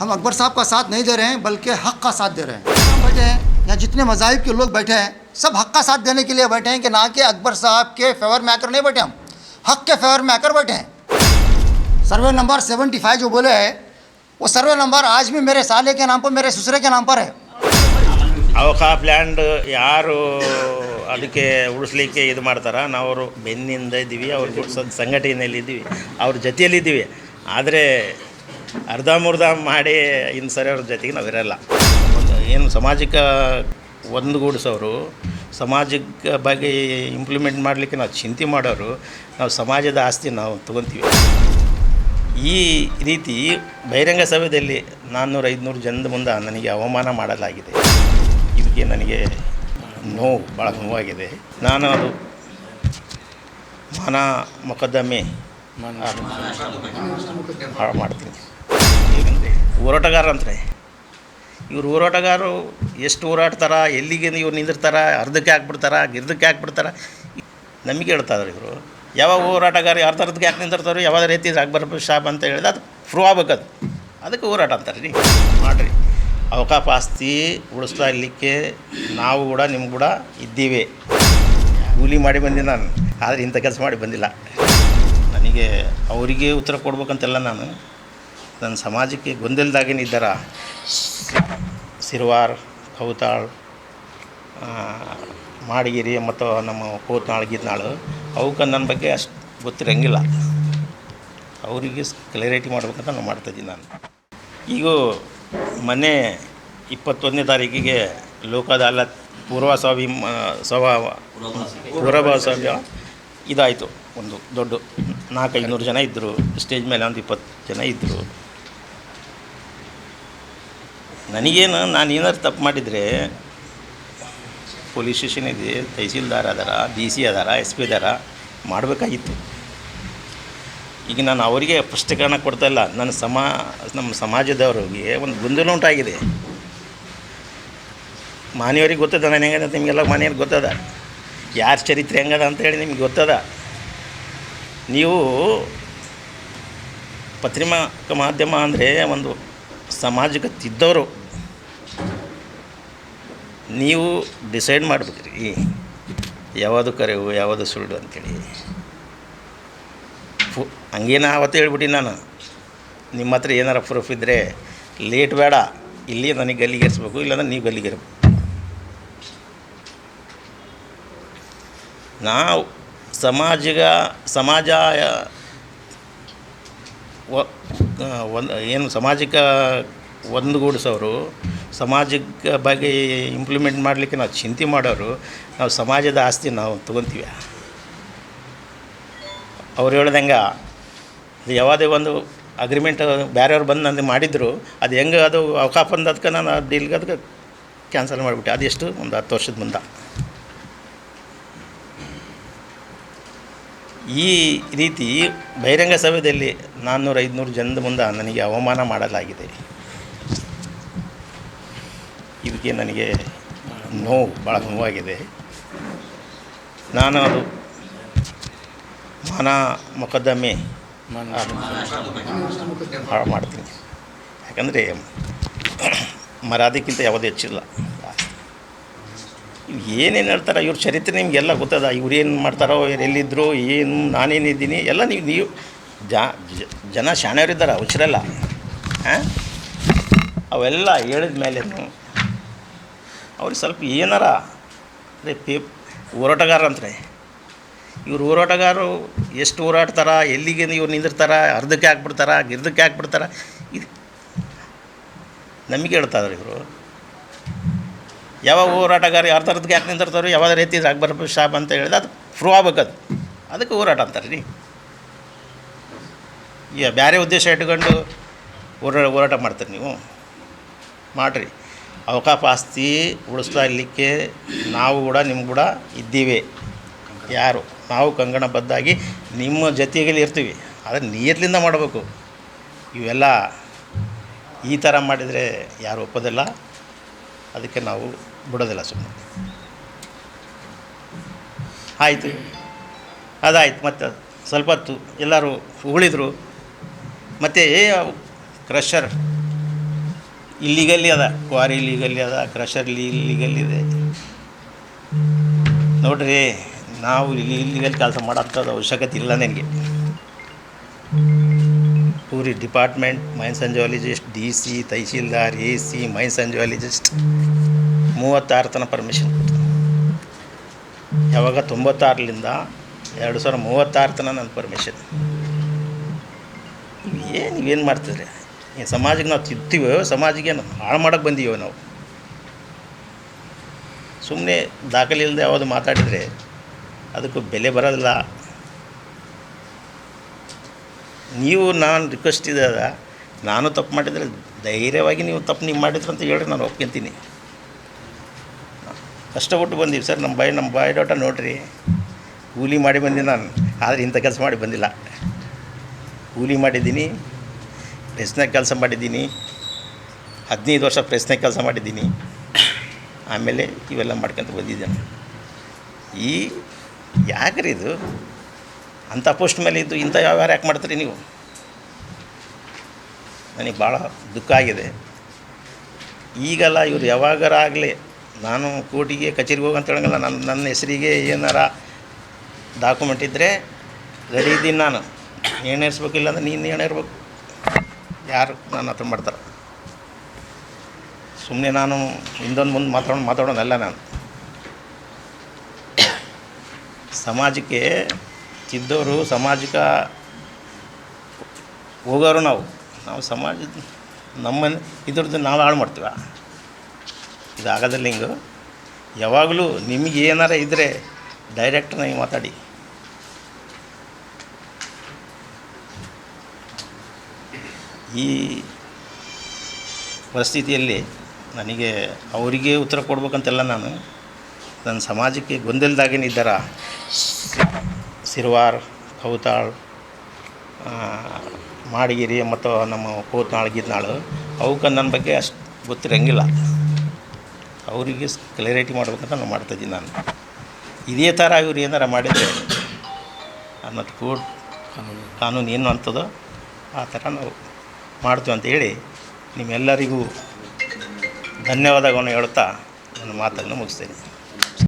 हम अकबर साहब का साथ नहीं दे रहे हैं बल्कि हक का साथ दे रहे हैं हम बैठे हैं यहाँ जितने मजाहिब के लोग बैठे हैं सब हक का साथ देने के लिए बैठे हैं कि ना कि अकबर साहब के फेवर में आकर नहीं बैठे हम हक के फेवर में आकर बैठे हैं सर्वे नंबर सेवेंटी फाइव जो बोले हैं वो सर्वे नंबर आज भी मेरे साले के नाम पर मेरे ससुरे के नाम पर है ಅವಕಾಫ್ ಲ್ಯಾಂಡ್ ಯಾರು ಅದಕ್ಕೆ ಉಳಿಸ್ಲಿಕ್ಕೆ ಇದು ಮಾಡ್ತಾರ ನಾವು ಅವರು ಬೆನ್ನಿಂದ ಇದ್ದೀವಿ ಅವ್ರ ಉಳ್ಸೋದು ಸಂಘಟನೆಯಲ್ಲಿ ಇದ್ದೀವಿ ಅವ್ರ ಜೊತೆಯಲ್ಲಿದ್ದೀವಿ ಆದರೆ ಅರ್ಧಂಬರ್ಧ ಮಾಡಿ ಇನ್ನು ಸರಿ ಅವ್ರ ಜೊತೆಗೆ ನಾವಿರಲ್ಲ. ಒಂದು ಏನು ಸಮಾಜಕ್ಕೆ ಒಂದುಗೂಡಿಸೋರು ಸಮಾಜಕ್ಕೆ ಬಗ್ಗೆ ಇಂಪ್ಲಿಮೆಂಟ್ ಮಾಡಲಿಕ್ಕೆ ನಾವು ಚಿಂತೆ ಮಾಡೋರು ನಾವು ಸಮಾಜದ ಆಸ್ತಿ ನಾವು ತೊಗೊತೀವಿ. ಈ ರೀತಿ ಬಹಿರಂಗ ಸಭೆಯಲ್ಲಿ ನಾನ್ನೂರು ಐದುನೂರು ಜನದ ಮುಂದೆ ನನಗೆ ಅವಮಾನ ಮಾಡಲಾಗಿದೆ. ಇದಕ್ಕೆ ನನಗೆ ನೋವು ಭಾಳ ನೋವಾಗಿದೆ. ನಾನು ಅದು ಮಾನ ಮೊಕದ್ದಮೆ ಭಾಳ ಹಾಳು ಮಾಡ್ತೀನಿ. ಹೋರಾಟಗಾರ ಅಂತಾರೆ. ಇವ್ರು ಹೋರಾಟಗಾರರು ಎಷ್ಟು ಹೋರಾಡ್ತಾರ, ಎಲ್ಲಿಗೆ ಇವ್ರು ನಿಂದಿರ್ತಾರ, ಅರ್ಧಕ್ಕೆ ಹಾಕ್ಬಿಡ್ತಾರ ಗಿರ್ದಕ್ಕೆ ಹಾಕ್ಬಿಡ್ತಾರ? ನಮಗೆ ಹೇಳ್ತಾರೆ ಇವರು. ಯಾವಾಗ ಹೋರಾಟಗಾರ ಅರ್ಧ ಅರ್ಧಕ್ಕೆ ಯಾಕೆ ನಿಂತಿರ್ತಾರೋ ಯಾವಾಗ ರೀತಿ ಅಕ್ಬರ್ ಶಾಬ್ ಅಂತ ಹೇಳಿದ್ರೆ ಅದು ಪ್ರೂವ್ ಆಗ್ಬೇಕದು. ಅದಕ್ಕೆ ಹೋರಾಟ ಅಂತಾರೆ ರೀ. ಮಾಡಿರಿ. ಅವಕಾಶ ಆಸ್ತಿ ಉಳಿಸ್ತಾ ಇರಲಿಕ್ಕೆ ನಾವು ಕೂಡ ನಿಮ್ಗೆ ಕೂಡ ಇದ್ದೀವಿ. ಕೂಲಿ ಮಾಡಿ ಬಂದಿ ನಾನು. ಆದರೆ ಇಂಥ ಕೆಲಸ ಮಾಡಿ ಬಂದಿಲ್ಲ. ನನಗೆ ಅವರಿಗೆ ಉತ್ತರ ಕೊಡ್ಬೇಕಂತೆಲ್ಲ ನಾನು ನನ್ನ ಸಮಾಜಕ್ಕೆ ಗೊಂದಲದಾಗೇನಿದ್ದಾರ ಸಿರ್ವಾರ್, ಕೌತಾಳ್ ಮಾಡಗಿರಿ ಮತ್ತು ನಮ್ಮ ಕೋತ್ನಾಳ್, ಗೀತ್ನಾಳು, ಅವಕ್ಕೆ ನನ್ನ ಬಗ್ಗೆ ಅಷ್ಟು ಗೊತ್ತಿರಂಗಿಲ್ಲ. ಅವರಿಗೆ ಕ್ಲಿಯರಿಟಿ ಮಾಡ್ಬೇಕಂತ ನಾನು ಮಾಡ್ತಾಯಿದ್ದೀನಿ ನಾನು. ಈಗ ಮೊನ್ನೆ ಇಪ್ಪತ್ತೊಂದನೇ ತಾರೀಕಿಗೆ ಪೂರ್ವ ಅದಾಲತ್ ಪೂರ್ವಸ್ವಾಮಿ ಸವ ಪೂರ್ವಸ್ವಾಮ್ಯ ಇದಾಯಿತು ಒಂದು ದೊಡ್ಡ ನಾಲ್ಕೈನೂರು ಜನ ಇದ್ದರು. ಸ್ಟೇಜ್ ಮೇಲೆ ಒಂದು ಇಪ್ಪತ್ತು ಜನ ಇದ್ದರು. ನನಗೇನು, ನಾನು ಏನಾದ್ರು ತಪ್ಪು ಮಾಡಿದರೆ ಪೊಲೀಸ್ ಸ್ಟೇಷನ್ ಇದೆ, ತಹಸೀಲ್ದಾರ್ ಅದಾರ, ಡಿ ಸಿ ಅದಾರ, ಎಸ್ ಪಿ ಅದಾರ, ಮಾಡಬೇಕಾಗಿತ್ತು. ಈಗ ನಾನು ಅವರಿಗೆ ಸ್ಪಷ್ಟೀಕರಣ ಕೊಡ್ತಾ ಇಲ್ಲ. ನನ್ನ ಸಮಾ, ನಮ್ಮ ಸಮಾಜದವ್ರಿಗೆ ಒಂದು ಗೊಂದಲ ಉಂಟಾಗಿದೆ. ಮಾನಿಯವ್ರಿಗೆ ಗೊತ್ತದ, ನಾನು ಹೆಂಗದ ನಿಮಗೆಲ್ಲ ಮಾನಿಯವ್ರಿಗೆ ಗೊತ್ತದ. ಯಾರ ಚರಿತ್ರೆ ಹೆಂಗದ ಅಂತ ಹೇಳಿ ನಿಮ್ಗೆ ಗೊತ್ತದ. ನೀವು ಪತ್ರಿಮಾ ಮಾಧ್ಯಮ ಅಂದರೆ ಒಂದು ಸಮಾಜಕ್ಕೆ ತಿದ್ದವರು, ನೀವು ಡಿಸೈಡ್ ಮಾಡ್ಬೇಕ್ರಿ. ಯಾವುದು ಕರೆವು, ಯಾವುದು ಸುಳ್ಳು ಅಂತೇಳಿ. ಫು, ಹಂಗೇನ ಆವತ್ತು ಹೇಳ್ಬಿಟ್ಟು ನಾನು. ನಿಮ್ಮ ಹತ್ರ ಏನಾರ ಪ್ರೂಫ್ ಇದ್ದರೆ ಲೇಟ್ ಬೇಡ. ಇಲ್ಲಿ ನನಗೆ ಗಲ್ಲಿಗೇರಿಸ್ಬೇಕು, ಇಲ್ಲಾಂದ್ರೆ ನೀವು ಗಲ್ಲಿಗೇರಬೇಕು. ನಾವು ಸಮಾಜಗ ಸಮಾಜ ಒಂದು ಏನು ಸಮಾಜಿಕ ಒಂದುಗೂಡಿಸೋರು ಸಮಾಜಕ್ಕ ಬಗ್ಗೆ ಇಂಪ್ಲಿಮೆಂಟ್ ಮಾಡಲಿಕ್ಕೆ ನಾವು ಚಿಂತೆ ಮಾಡೋರು, ನಾವು ಸಮಾಜದ ಆಸ್ತಿ ನಾವು ತೊಗೊತೀವಿ. ಅವ್ರು ಹೇಳ್ದಂಗೆ ಅದು ಯಾವುದೇ ಒಂದು ಅಗ್ರಿಮೆಂಟ್ ಬೇರೆಯವ್ರು ಬಂದು ನನಗೆ ಮಾಡಿದ್ರು, ಅದು ಹೆಂಗೆ ಅದು ಅವಕಾಶ ಬಂದದಕ್ಕೆ ನಾನು ಡೀಲ್ಗೆ ಅದಕ್ಕೆ ಕ್ಯಾನ್ಸಲ್ ಮಾಡಿಬಿಟ್ಟೆ. ಅದೆಷ್ಟು ಒಂದು ಹತ್ತು ವರ್ಷದ ಮುಂದೆ. ಈ ರೀತಿ ಬಹಿರಂಗ ಸಭೆಯಲ್ಲಿ ನಾನ್ನೂರು ಐದುನೂರು ಜನದ ಮುಂದೆ ನನಗೆ ಅವಮಾನ ಮಾಡಲಾಗಿದೆ. ಇದಕ್ಕೆ ನನಗೆ ನೋವು ಭಾಳ ನೋವಾಗಿದೆ. ನಾನು ಅದು ಮಾನ ಮೊಕದ್ದಮೆ ಭಾಳ ಮಾಡ್ತೀನಿ. ಯಾಕಂದರೆ ಮರ್ಯಾದೆಕ್ಕಿಂತ ಯಾವುದೇ ಹೆಚ್ಚಿಲ್ಲ. ಇವು ಏನೇನು ಹೇಳ್ತಾರೆ, ಇವ್ರ ಚರಿತ್ರೆ ನಿಮಗೆಲ್ಲ ಗೊತ್ತದ? ಇವ್ರು ಏನು ಮಾಡ್ತಾರೋ, ಇವ್ರು ಎಲ್ಲಿದ್ದರು ಏನು ನಾನೇನಿದ್ದೀನಿ ಎಲ್ಲ ನೀವು ನೀವು ಜಾ ಜನ ಶಾಣೆಯವರಿದ್ದಾರೆ ಹುಚ್ಚರಲ್ಲ ಹಾಂ? ಅವೆಲ್ಲ ಹೇಳಿದ ಮೇಲೆ ಅವ್ರಿಗೆ ಸ್ವಲ್ಪ ಏನಾರ ಅದೇ ಪೇ, ಹೋರಾಟಗಾರ ಅಂತಾರೆ. ಇವ್ರು ಹೋರಾಟಗಾರರು ಎಷ್ಟು ಹೋರಾಡ್ತಾರ, ಎಲ್ಲಿಗೆ ಇವ್ರು ನಿಂದಿರ್ತಾರ, ಅರ್ಧಕ್ಕೆ ಹಾಕ್ಬಿಡ್ತಾರ ಗಿರ್ದಕ್ಕೆ ಹಾಕ್ಬಿಡ್ತಾರ, ಇದು ನಮಗೆ ಹೇಳ್ತಾ ಇದ್ದಾರೆ ಇವರು. ಯಾವಾಗ ಹೋರಾಟಗಾರ ಯಾವ ಥರದಕ್ಕೆ ಯಾಕೆ ನಿಂತಿರ್ತಾರೆ ಯಾವ ರೀತಿ ಅಕ್ಬರ್ ಶಾಬ್ ಅಂತ ಹೇಳಿದ ಅದು ಪ್ರೂವ್ ಆಗ್ಬೇಕದು. ಅದಕ್ಕೆ ಹೋರಾಟ ಅಂತಾರೆ ರೀ ಈಗ ಬೇರೆ ಉದ್ದೇಶ ಇಟ್ಕೊಂಡು ಹೋರಾ, ಹೋರಾಟ ಮಾಡ್ತೀರಿ ನೀವು? ಮಾಡಿರಿ. ಅವಕಾಶ ಆಸ್ತಿ ಉಳಿಸ್ತಾ ಇರಲಿಕ್ಕೆ ನಾವು ಕೂಡ ನಿಮ್ಗೆ ಕೂಡ ಇದ್ದೀವಿ. ಯಾರು? ನಾವು ಕಂಗಣ ಕಂಗಣಬದ್ಧಾಗಿ ನಿಮ್ಮ ಜೊತೆಗಲ್ಲಿ ಇರ್ತೀವಿ. ಆದರೆ ನೀರ್ಲಿಂದ ಮಾಡಬೇಕು. ಇವೆಲ್ಲ ಈ ಥರ ಮಾಡಿದರೆ ಯಾರು ಒಪ್ಪೋದಿಲ್ಲ. ಅದಕ್ಕೆ ನಾವು ಬಿಡೋದಿಲ್ಲ ಸುಮ್ಮನೆ ಆಯಿತು. ಅದಾಯ್ತು. ಮತ್ತು ಸ್ವಲ್ಪ ಹೊತ್ತು ಎಲ್ಲರೂ ಉಳಿದ್ರು. ಮತ್ತು ಕ್ರಷರ್ ಇಲ್ಲಿಗಲ್ಲಿ ಅದ. ಕ್ವಾರಿ ಇಲ್ಲಿಗಲ್ಲಿ ಅದ. ಕ್ರಷರ್ ಇಲ್ಲಿಗಲ್ಲಿ ಇದೆ. ನೋಡ್ರಿ, ನಾವು ಇಲ್ಲಿ ಇಲ್ಲಿಗಲ್ಲಿ ಕೆಲಸ ಮಾಡೋಂಥದ್ದು ಅವಶ್ಯಕತೆ ಇಲ್ಲ ನನಗೆ. Puri department mines and geologist D C tahsildar A C mines and geologist ಮೂವತ್ತಾರು ತನಕ ಪರ್ಮಿಷನ್ ಯಾವಾಗ ತೊಂಬತ್ತಾರರಿಂದ ಎರಡು ಸಾವಿರ ಮೂವತ್ತಾರು ತನಕ ನನ್ನ ಪರ್ಮಿಷನ್ ಏನು ಏನು ಮಾಡ್ತಿದ್ರೆ? ಈ ಸಮಾಜಕ್ಕೆ ನಾವು ತಿಂತೀವೋ ಸಮಾಜಕ್ಕೆ ಹಾಳು ಮಾಡೋಕ್ಕೆ ಬಂದೀವೋ ನಾವು? ಸುಮ್ಮನೆ ದಾಖಲೆ ಇಲ್ಲದೆ ಯಾವುದು ಮಾತಾಡಿದರೆ ಅದಕ್ಕೂ ಬೆಲೆ ಬರೋದಿಲ್ಲ. ನೀವು ನಾನು ರಿಕ್ವೆಸ್ಟ್ ಇದೆ ನಾನು ತಪ್ಪು ಮಾಡಿದರೆ ಧೈರ್ಯವಾಗಿ ನೀವು ತಪ್ಪು ನೀವು ಮಾಡಿದ್ರು ಅಂತ ಹೇಳಿ ನಾನು ಒಪ್ಕೊಂತೀನಿ. ಕಷ್ಟಪಟ್ಟು ಬಂದೀವಿ ಸರ್, ನಮ್ಮ ಬಾಯಿ, ನಮ್ಮ ಬಾಯೋಟ ನೋಡ್ರಿ. ಕೂಲಿ ಮಾಡಿ ಬಂದೀನಿ ನಾನು, ಆದರೆ ಇಂಥ ಕೆಲಸ ಮಾಡಿ ಬಂದಿಲ್ಲ. ಕೂಲಿ ಮಾಡಿದ್ದೀನಿ, ಪ್ರೆಸ್ನಾಗ ಕೆಲಸ ಮಾಡಿದ್ದೀನಿ, ಹದಿನೈದು ವರ್ಷ ಪ್ರೆಸ್ನಾಗ ಕೆಲಸ ಮಾಡಿದ್ದೀನಿ. ಆಮೇಲೆ ಇವೆಲ್ಲ ಮಾಡ್ಕೊಂತ ಬಂದಿದ್ದೇನೆ. ಈ ಯಾಕ್ರಿ ಇದು? ಅಂಥ ಪೋಸ್ಟ್ ಮೇಲೆ ಇದ್ದು ಇಂಥ ವ್ಯವಹಾರ ಯಾಕೆ ಮಾಡ್ತೀರಿ ನೀವು? ನನಗೆ ಭಾಳ ದುಃಖ ಆಗಿದೆ. ಈಗಲ್ಲ ಇವ್ರು ಯಾವಾಗಾರ ಆಗಲಿ ನಾನು ಕೋರ್ಟಿಗೆ ಕಚೇರಿಗೆ ಹೋಗಂತ ಹೇಳಂಗಿಲ್ಲ. ನನ್ನ ನನ್ನ ಹೆಸರಿಗೆ ಏನಾರ ಡಾಕ್ಯುಮೆಂಟ್ ಇದ್ದರೆ ರೆಡಿ ಇದ್ದೀನಿ ನಾನು. ಏನು ಇರಿಸ್ಬೇಕಿಲ್ಲ ಅಂದ್ರೆ ನೀನು ಏನು ಇರ್ಬೇಕು ಯಾರು ನನ್ನ ಹತ್ರ ಮಾಡ್ತಾರೆ? ಸುಮ್ಮನೆ ನಾನು ಹಿಂದೊಂದು ಮುಂದೆ ಮಾತಾಡೋಣ ಅಲ್ಲ ನಾನು. ಸಮಾಜಕ್ಕೆ ತಿದ್ದವರು ಸಮಾಜಕ್ಕೆ ಹೋಗೋರು ನಾವು. ನಾವು ಸಮಾಜದ ನಮ್ಮ ಇದ್ರದ್ದು ನಾವು ಹಾಳು ಮಾಡ್ತೀವ. ಇದು ಆಗೋದಿಲ್ಲ ಹಿಂಗೆ ಯಾವಾಗಲೂ ನಿಮಗೆ ಏನಾರ ಇದ್ದರೆ ಡೈರೆಕ್ಟ್ ನನಗೆ ಮಾತಾಡಿ. ಈ ಪರಿಸ್ಥಿತಿಯಲ್ಲಿ ನನಗೆ ಅವರಿಗೆ ಉತ್ತರ ಕೊಡ್ಬೇಕಂತೆಲ್ಲ ನಾನು. ನನ್ನ ಸಮಾಜಕ್ಕೆ ಗೊಂದಲದಾಗೇನಿದ್ದಾರ? ಸಿರ್ವಾರ್, ಕೌತಾಳ್ ಮಾಡಗಿರಿ ಮತ್ತು ನಮ್ಮ ಕೂತ್ನಾಳ್ ಗೀತ್ನಾಳು ಅವಕ್ಕೆ ನನ್ನ ಬಗ್ಗೆ ಅಷ್ಟು ಗೊತ್ತಿರಂಗಿಲ್ಲ. ಅವರಿಗೆ ಕ್ಲಿಯರಿಟಿ ಮಾಡ್ಬೇಕಂತ ನಾನು ಮಾಡ್ತಿದ್ದೀನಿ ನಾನು. ಇದೇ ಥರ ಇವ್ರು ಏನಾರ ಮಾಡಿದರೆ ಅನ್ನೋದು ಕೋರ್ಟ್ ಕಾನೂನು ಏನು ಅಂತದೋ ಆ ಥರ ನಾವು ಮಾಡ್ತೀವಿ ಅಂತ ಹೇಳಿ ನಿಮ್ಮೆಲ್ಲರಿಗೂ ಧನ್ಯವಾದಗಳನ್ನು ಹೇಳುತ್ತಾ ನನ್ನ ಮಾತನ್ನು ಮುಗಿಸ್ತೇನೆ.